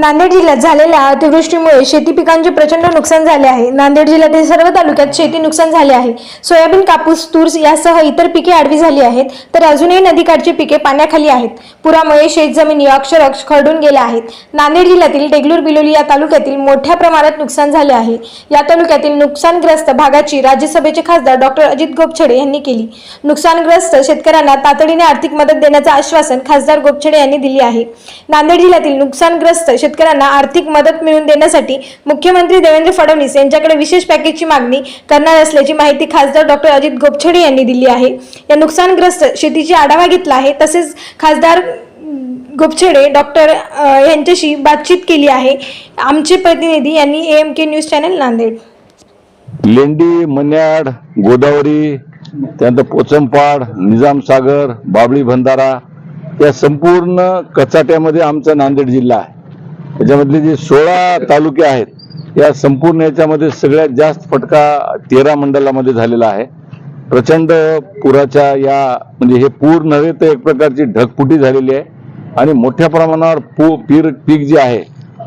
नांदेड जिल्ह्यात झालेल्या अतिवृष्टीमुळे शेती पिकांचे प्रचंड नुकसान झाले आहे. नांदेड जिल्ह्यातील सर्व तालुक्यात शेती नुकसान झाले आहे. सोयाबीन कापूस तूर यासह इतर पिके आडवी झाली आहेत तर अजूनही नदीकाठची पिके पाण्याखाली आहेत. पुरामुळे शेतजमिनी अक्षरक्ष खरडून गेल्या आहेत. नांदेड जिल्ह्यातील डेगलूर बिलोली या तालुक्यातील मोठ्या प्रमाणात नुकसान झाले आहे. या तालुक्यातील नुकसानग्रस्त भागाची राज्यसभेचे खासदार डॉक्टर अजित गोपछडे यांनी केली. नुकसानग्रस्त शेतकऱ्यांना तातडीने आर्थिक मदत देण्याचं आश्वासन खासदार गोपछडे यांनी दिली आहे. नांदेड जिल्ह्यातील नुकसानग्रस्त शेतकऱ्यांना आर्थिक मदत मिळवून देण्यासाठी मुख्यमंत्री देवेंद्र फडणवीस यांच्याकडे विशेष पॅकेजची मागणी करणार असल्याची माहिती खासदार डॉक्टर अजित गोपछडे यांनी दिली आहे. या नुकसानग्रस्त शेतीची आढावा घेतला आहे. तसेच खासदार गोपछडे डॉक्टर यांच्याशी बातचीत केली आहे. आमचे प्रतिनिधी यांनी M K news channel Nanded. Lendi Manyad Godavari त्यानंतर पोचमपाड निजामसागर बाबळी भंडारा या संपूर्ण कचाट्यामध्ये आमचा नांदेड जिल्हा आहे. त्याच्यामधले जे सोळा तालुके आहेत या संपूर्ण याच्यामध्ये सगळ्यात जास्त फटका तेरा मंडलामध्ये झालेला आहे. प्रचंड पुराच्या या म्हणजे हे पूर नव्हे तर एक प्रकारची ढगफुटी झालेली आहे. आणि मोठ्या प्रमाणावर पू पीर पीक जे आहे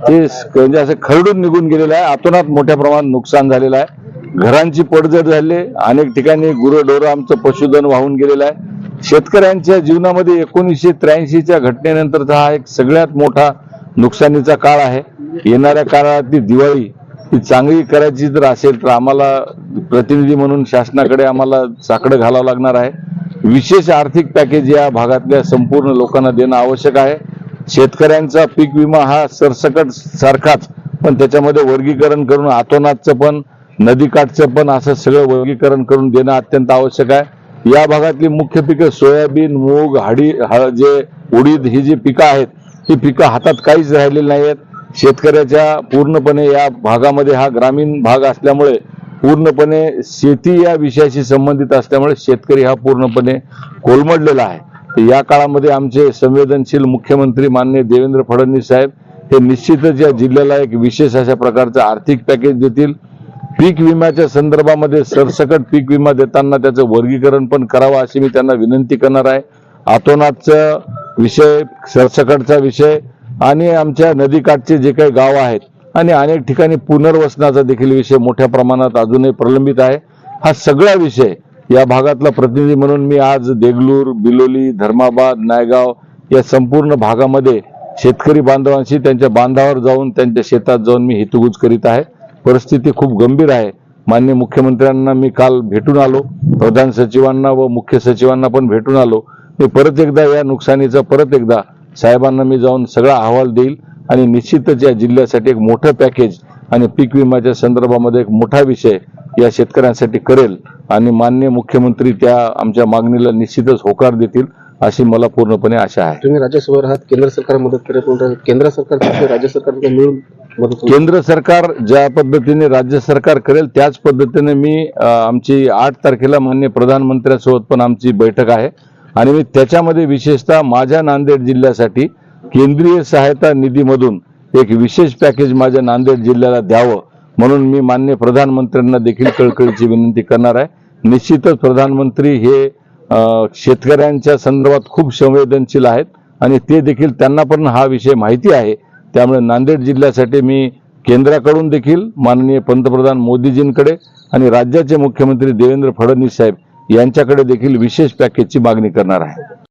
ते म्हणजे असं खरडून निघून गेलेलं आहे. आतोनात मोठ्या प्रमाणात नुकसान झालेलं आहे. घरांची पडझड झाली अनेक ठिकाणी गुरंढोरं आमचं पशुधन वाहून गेलेलं आहे. शेतकऱ्यांच्या जीवनामध्ये एकोणीसशे त्र्याऐंशीच्या घटनेनंतरचा हा एक सगळ्यात मोठा नुकसानीचा काळ आहे. येणाऱ्या काळातली दिवाळी ही चांगली करायची जर असेल तर आम्हाला प्रतिनिधी म्हणून शासनाकडे आम्हाला साकडं घालावं लागणार आहे. विशेष आर्थिक पॅकेज या भागातल्या संपूर्ण लोकांना देणं आवश्यक आहे. शेतकऱ्यांचा पीक विमा हा सरसकट सारखाच पण त्याच्यामध्ये वर्गीकरण करून आतोनातचं पण नदीकाठचं पण असं सगळं वर्गीकरण करून देणं अत्यंत आवश्यक आहे. या भागातली मुख्य पिकं सोयाबीन मूग हाडी हळ- जे उडीद ही जी पिकं आहेत ही पिकं हातात काहीच राहिलेली नाही आहेत शेतकऱ्याच्या पूर्णपणे या भागामध्ये हा ग्रामीण भाग असल्यामुळे पूर्णपणे शेती या विषयाशी संबंधित असल्यामुळे शेतकरी हा पूर्णपणे कोलमडलेला आहे. तर या काळामध्ये आमचे संवेदनशील मुख्यमंत्री मान्य देवेंद्र फडणवीस साहेब हे निश्चितच या जिल्ह्याला एक विशेष अशा प्रकारचं आर्थिक पॅकेज देतील. पीक विम्याच्या संदर्भामध्ये सरसकट पीक विमा देताना त्याचं वर्गीकरण पण करावं अशी मी त्यांना विनंती करणार आहे. आतोनातचा विषय सरसकटचा विषय आणि आमच्या नदीकाठचे जे काही गाव आहेत आणि अनेक ठिकाणी पुनर्वसनाचा देखील विषय मोठ्या प्रमाणात अजूनही प्रलंबित आहे. हा सगळा विषय या भागातला प्रतिनिधी म्हणून मी आज देगलूर बिलोली धर्माबाद नायगाव या संपूर्ण भागामध्ये शेतकरी बांधवांशी त्यांच्या बांधावर जाऊन त्यांच्या शेतात जाऊन मी हितगुज करीत आहे. परिस्थिती खूप गंभीर आहे. मान्य मुख्यमंत्र्यांना मी काल भेटून आलो. प्रधान सचिवांना व मुख्य सचिवांना पण भेटून आलो. मी परत एकदा या नुकसानीचा परत एकदा साहेबांना मी जाऊन सगळा अहवाल देईल आणि निश्चितच या जिल्ह्यासाठी एक मोठं पॅकेज आणि पीक विम्याच्या संदर्भामध्ये एक मोठा विषय या शेतकऱ्यांसाठी करेल. आणि मान्य मुख्यमंत्री त्या आमच्या मागणीला निश्चितच होकार देतील अशी मला पूर्णपणे आशा आहे. तुम्ही राज्यसभेवर आहात केंद्र सरकार मदत करत म्हणतात केंद्र सरकार राज्य सरकार मिळून. केंद्र सरकार ज्या पद्धतीने राज्य सरकार करेल त्याच पद्धतीने मी आमची आठ तारखेला मान्य प्रधानमंत्र्यांसोबत पण आमची बैठक आहे. आणि मी त्याच्यामध्ये विशेषतः माझ्या नांदेड जिल्ह्यासाठी केंद्रीय सहायता निधीमधून एक विशेष पॅकेज माझ्या नांदेड जिल्ह्याला द्यावं म्हणून मी मान्य प्रधानमंत्र्यांना देखील कळकळीची विनंती करणार आहे. निश्चितच प्रधानमंत्री हे शेतकऱ्यांच्या संदर्भात खूप संवेदनशील आहेत आणि ते देखील त्यांना पण हा विषय माहिती आहे. त्यामुळे नांदेड जिल्ह्यासाठी मी केंद्राकडून देखील माननीय पंतप्रधान मोदीजींकडे आणि राज्याचे मुख्यमंत्री देवेंद्र फडणवीस साहेब यांच्याकडे देखील विशेष पॅकेजची मागणी करणार आहे.